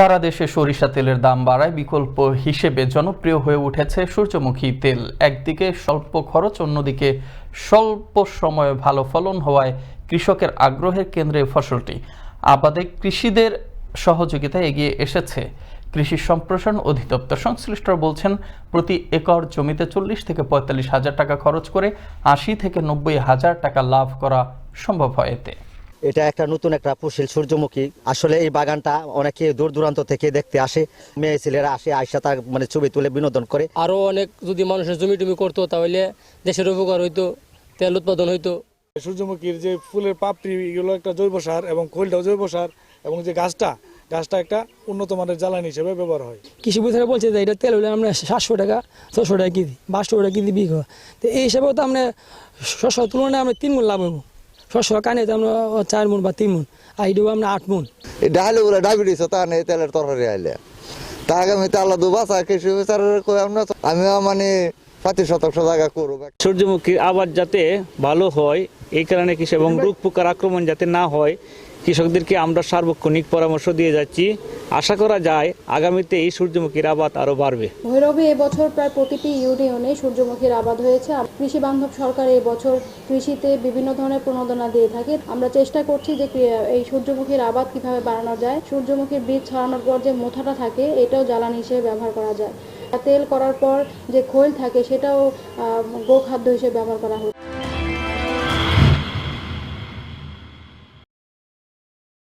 সারা দেশে সরিষা তেলের দাম বাড়ায় বিকল্প হিসেবে জনপ্রিয় হয়ে উঠেছে সূর্যমুখী তেল। একদিকে স্বল্প খরচ, অন্যদিকে স্বল্প সময়ে ভালো ফলন হওয়ায় কৃষকের আগ্রহের কেন্দ্রে ফসলটি। আবাদে কৃষিদের সহযোগিতায় এগিয়ে এসেছে কৃষি সম্প্রসারণ অধিদপ্তর। সংশ্লিষ্টরা বলছেন, প্রতি একর জমিতে চল্লিশ থেকে পঁয়তাল্লিশ হাজার টাকা খরচ করে আশি থেকে নব্বই হাজার টাকা লাভ করা সম্ভব হয় এতে। এটা একটা নতুন একটা ফুসিল সূর্যমুখী। আসলে এই বাগানটা অনেকে দূর দূরান্ত থেকে দেখতে আসে মেয়ে ছেলেরা আসে আইসা তার মানে ছবি তুলে বিনোদন করে। আরও অনেক যদি মানুষের জমি টমি করতো তাহলে দেশের উপকার হইতো তেল উৎপাদন হইতো। সূর্যমুখীর যে ফুলের পাপড়ি এগুলো একটা জৈব সার এবং খোলটাও জৈব সার এবং যে গাছটা গাছটা একটা উন্নত মানের জ্বালানি হিসেবে ব্যবহার হয়। কৃষি বিধানে বলছে যে এটা তেল হলে আমরা সাতশো টাকা ছশো টাকা কেজি পাঁচশো টাকা কেজি বিঘা তো এই হিসাবেও তো আমরা শস্য তুলনায় আমরা তিন গুণ লাভ হব শস্য কানে তো আমরা চার মন বা তিন মন আর এটাও আমরা আট মন। এই হলে বলে ডায়াবেটিস তা নেই তেলের তরকারি আইলে। তা আগামীতে আল্লাহ দুবাসা কৃষি বিচারের আমরা আমি আমিও মানে পাতি শতাংশ জায়গা করব। সূর্যমুখী আবাদ যাতে ভালো হয় এই কারণে কৃষি এবং রোগ পোকার আক্রমণ যাতে না হয় কৃষকদেরকে আমরা সার্বক্ষণিক পরামর্শ দিয়ে যাচ্ছি। আশা করা যায় আগামীতে এই সূর্যমুখীর আবাদ আরও বাড়বে। ভৈরবে এবছর প্রায় প্রতিটি ইউনিয়নে সূর্যমুখীর আবাদ হয়েছে। আর কৃষি বান্ধব সরকার এবছর কৃষিতে বিভিন্ন ধরনের প্রণোদনা দিয়ে থাকে। আমরা চেষ্টা করছি যে এই সূর্যমুখীর আবাদ কীভাবে বাড়ানো যায়, সূর্যমুখীর বীজ ছড়ানোর পর যে মোথাটা থাকে, এটাও জ্বালানি হিসেবে ব্যবহার করা যায়। তেল করার পর যে খৈল থাকে, সেটাও গোখাদ্য হিসেবে ব্যবহার করা হচ্ছে।